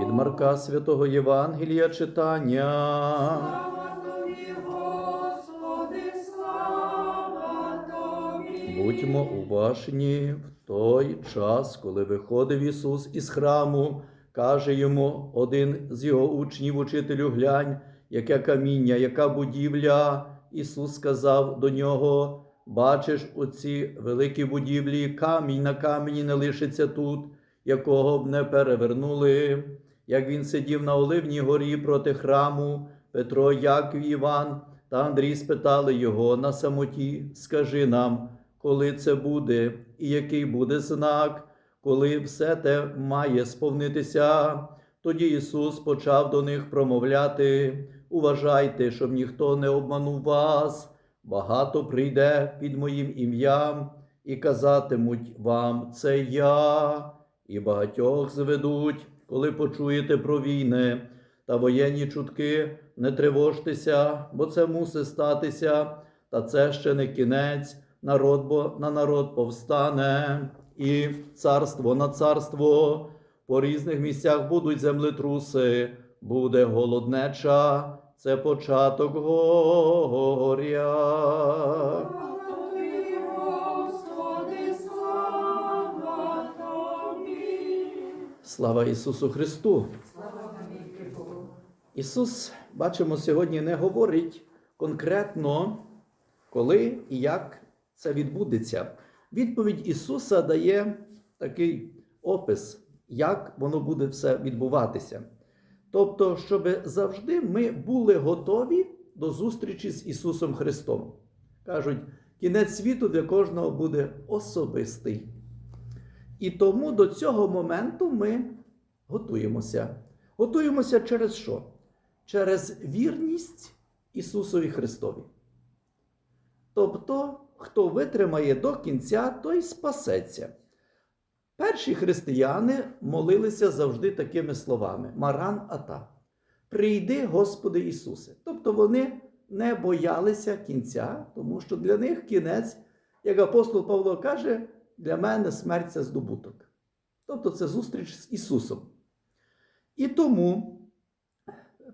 Від Марка Святого Євангелія читання. Господи, слава тобі. Будьмо уважні в той час, коли виходив Ісус із храму, каже йому один з його учнів, учителю, глянь, яке каміння, яка будівля. Ісус сказав до нього: Бачиш оці великі будівлі, камінь на камені не лишиться тут, якого б не перевернули. Як він сидів на Оливній горі проти храму, Петро, Яків, Іван та Андрій спитали його на самоті: Скажи нам, коли це буде, і який буде знак, коли все те має сповнитися. Тоді Ісус почав до них промовляти: Уважайте, щоб ніхто не обманув вас. Багато прийде під моїм ім'ям і казатимуть вам, це я, і багатьох зведуть, коли почуєте про війни та воєнні чутки, не тривожтеся, бо це мусить статися, та це ще не кінець, народ бо на народ повстане, і царство на царство. По різних місцях будуть землетруси, буде голоднеча, це початок горя. Слава Ісусу Христу! Ісус, бачимо, сьогодні не говорить конкретно, коли і як це відбудеться. Відповідь Ісуса дає такий опис, як воно буде все відбуватися. Тобто, щоб завжди ми були готові до зустрічі з Ісусом Христом. Кажуть, кінець світу для кожного буде особистий. І тому до цього моменту ми готуємося. Готуємося через що? Через вірність Ісусові Христові. Тобто, хто витримає до кінця, той спасеться. Перші християни молилися завжди такими словами: Маран Ата. Прийди, Господи Ісусе. Тобто вони не боялися кінця, тому що для них кінець, як апостол Павло каже, для мене смерть це здобуток. Тобто це зустріч з Ісусом. І тому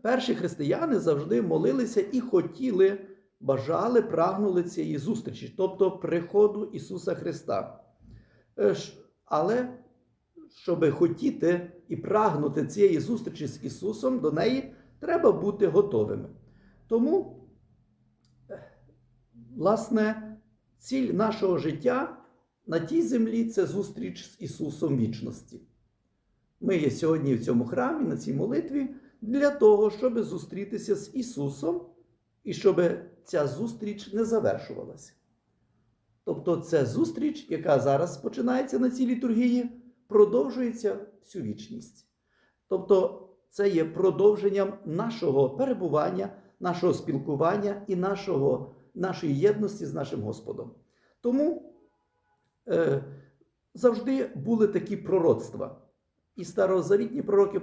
перші християни завжди молилися і хотіли, бажали, прагнули цієї зустрічі, тобто приходу Ісуса Христа. Е, Але щоб хотіти і прагнути цієї зустрічі з Ісусом, до неї треба бути готовими. Тому, е, власне, ціль нашого життя на тій землі це зустріч з Ісусом вічності. Ми є сьогодні в цьому храмі, на цій молитві, для того, щоб зустрітися з Ісусом і щоб ця зустріч не завершувалася. Тобто, це зустріч, яка зараз починається на цій літургії, продовжується всю вічність. Тобто, це є продовженням нашого перебування, нашого спілкування і нашого, нашої єдності з нашим Господом. Тому завжди були такі пророцтва. І старозавітні пророки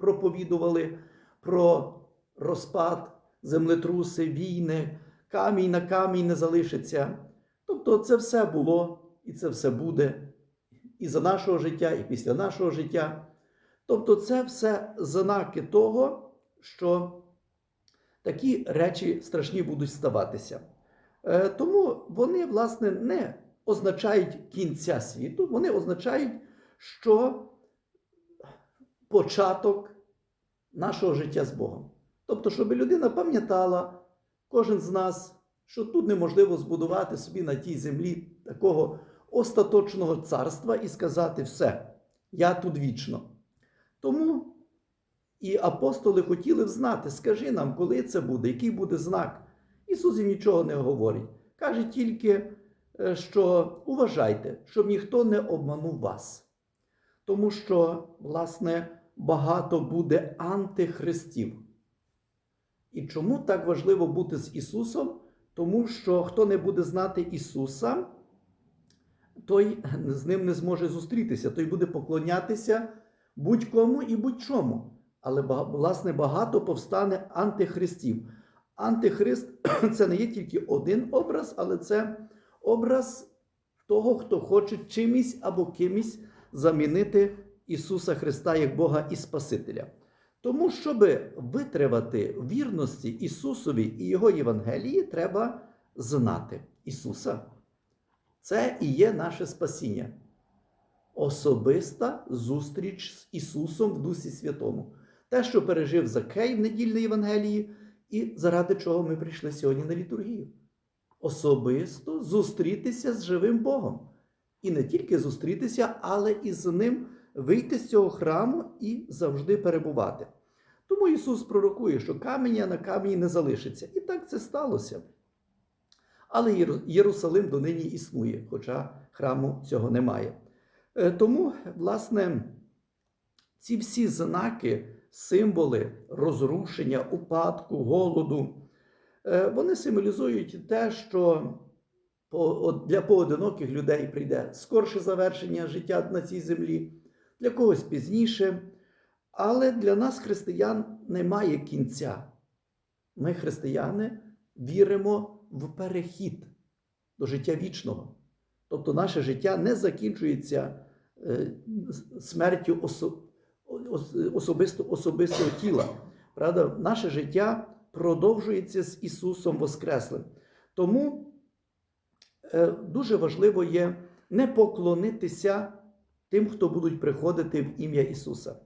проповідували про розпад, землетруси, війни, камінь на камінь не залишиться. Тобто це все було і це все буде і за нашого життя, і після нашого життя. Тобто, це все знаки того, що такі речі страшні будуть ставатися. Е, Тому вони, власне, не означають кінця світу, вони означають, що початок нашого життя з Богом. Тобто, щоб людина пам'ятала, кожен з нас, що тут неможливо збудувати собі на тій землі такого остаточного царства і сказати все, я тут вічно. Тому і апостоли хотіли знати, скажи нам, коли це буде, який буде знак. Ісус їм нічого не говорить. Каже тільки, що уважайте, щоб ніхто не обманув вас. Тому що, власне, багато буде антихристів. І чому так важливо бути з Ісусом? Тому що хто не буде знати Ісуса, той з ним не зможе зустрітися, той буде поклонятися будь-кому і будь-чому. Але власне багато повстане антихристів. Антихрист це не є тільки один образ, але це образ того, хто хоче чимось або кимось замінити Ісуса Христа як Бога і Спасителя. Тому, щоб витривати вірності Ісусові і Його Євангелії, треба знати Ісуса. Це і є наше спасіння. Особиста зустріч з Ісусом в Дусі Святому. Те, що пережив Закей в недільній Євангелії, і заради чого ми прийшли сьогодні на літургію. Особисто зустрітися з живим Богом. І не тільки зустрітися, але і з ним вийти з цього храму і завжди перебувати. Тому Ісус пророкує, що каменя на камені не залишиться. І так це сталося. Але Єрусалим донині існує, хоча храму цього немає. Е, Тому, власне, ці всі знаки, символи розрушення, упадку, голоду, вони символізують те, що для поодиноких людей прийде скорше завершення життя на цій землі, для когось пізніше. Але для нас, християн, немає кінця. Ми, християни, віримо в перехід до життя вічного. Тобто наше життя не закінчується е, смертю осо- особисто, особистого тіла. Правда? Наше життя продовжується з Ісусом Воскреслим. Тому е, дуже важливо є не поклонитися тим, хто будуть приходити в ім'я Ісуса,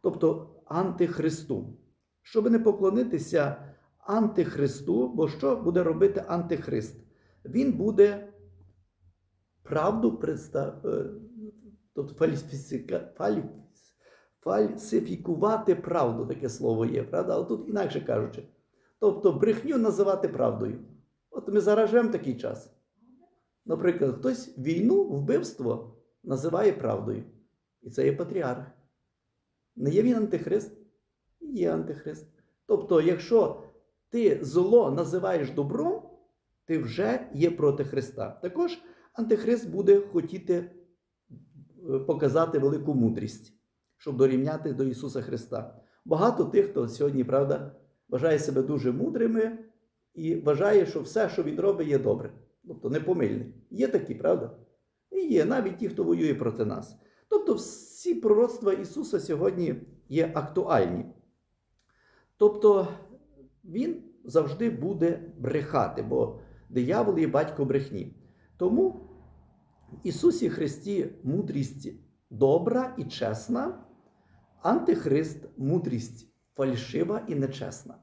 тобто антихристу. Щоб не поклонитися антихристу, бо що буде робити антихрист? Він буде правду представ... е, тобто фальсифікувати правду, таке слово є, правда? Але тут інакше кажучи. Тобто брехню називати правдою. От ми зараз живемо такий час. Наприклад, хтось війну, вбивство називає правдою. І це є патріарх. Не є він антихрист? Є антихрист. Тобто, якщо ти зло називаєш добром, ти вже є проти Христа. Також антихрист буде хотіти е, показати велику мудрість, щоб дорівняти до Ісуса Христа. Багато тих, хто сьогодні, правда, вважає себе дуже мудрими і вважає, що все, що він робить, є добре. Тобто непомильний. Є такі, правда? І є навіть ті, хто воює проти нас. Тобто, всі пророцтва Ісуса сьогодні є актуальні. Тобто, Він завжди буде брехати, бо диявол є батько брехні. Тому в Ісусі Христі мудрість добра і чесна, антихрист мудрість фальшива і нечесна.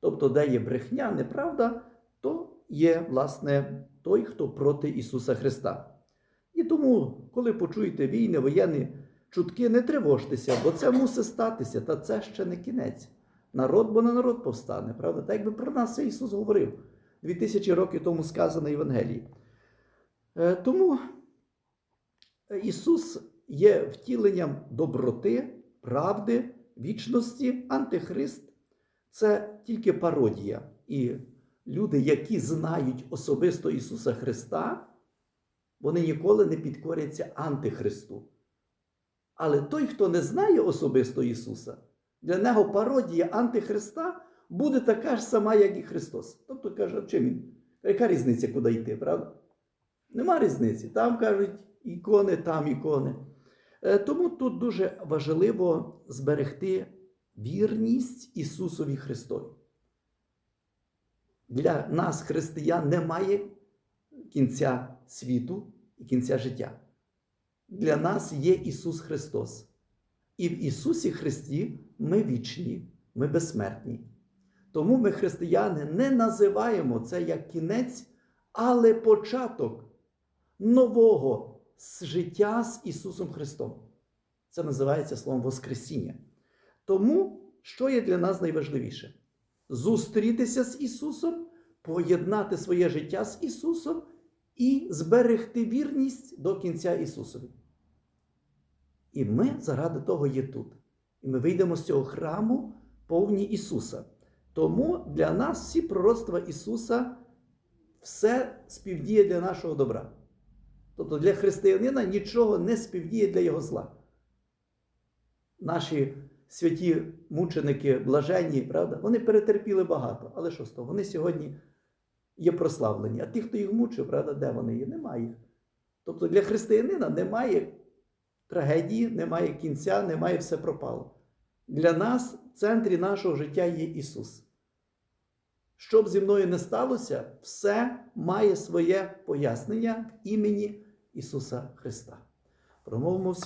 Тобто, де є брехня, неправда, то є, власне, той, хто проти Ісуса Христа. І тому, коли почуєте війни, воєнні чутки, не тривожтеся, бо це мусить статися, та це ще не кінець. Народ, бо на народ повстане, правда? Так якби про нас Ісус говорив. Дві тисячі років тому сказано в Євангелії. Е, Тому Ісус є втіленням доброти, правди, вічності, антихрист це тільки пародія. І люди, які знають особисто Ісуса Христа, вони ніколи не підкоряться антихристу. Але той, хто не знає особисто Ісуса, для нього пародія антихриста буде така ж сама, як і Христос. Тобто каже, чим він? Яка різниця, куди йти, правда? Нема різниці. Там кажуть ікони, там ікони. Е, Тому тут дуже важливо зберегти вірність Ісусові Христові. Для нас, християн, немає кінця світу і кінця життя. Для нас є Ісус Христос. І в Ісусі Христі ми вічні, ми безсмертні. Тому ми, християни, не називаємо це як кінець, але початок нового життя з Ісусом Христом. Це називається словом Воскресіння. Тому, що є для нас найважливіше? Зустрітися з Ісусом, поєднати своє життя з Ісусом і зберегти вірність до кінця Ісусові. І ми заради того є тут. І ми вийдемо з цього храму повні Ісуса. Тому для нас всі пророцтва Ісуса все співдіє для нашого добра. Тобто для християнина нічого не співдіє для його зла. Наші святі мученики, блаженні, правда, вони перетерпіли багато. Але що з того? Вони сьогодні є прославлені. А ті, хто їх мучив, правда, де вони є? Немає. Тобто для християнина немає трагедії, немає кінця, немає все пропало. Для нас в центрі нашого життя є Ісус. Що б зі мною не сталося, все має своє пояснення в імені Ісуса Христа. Промовимо всі.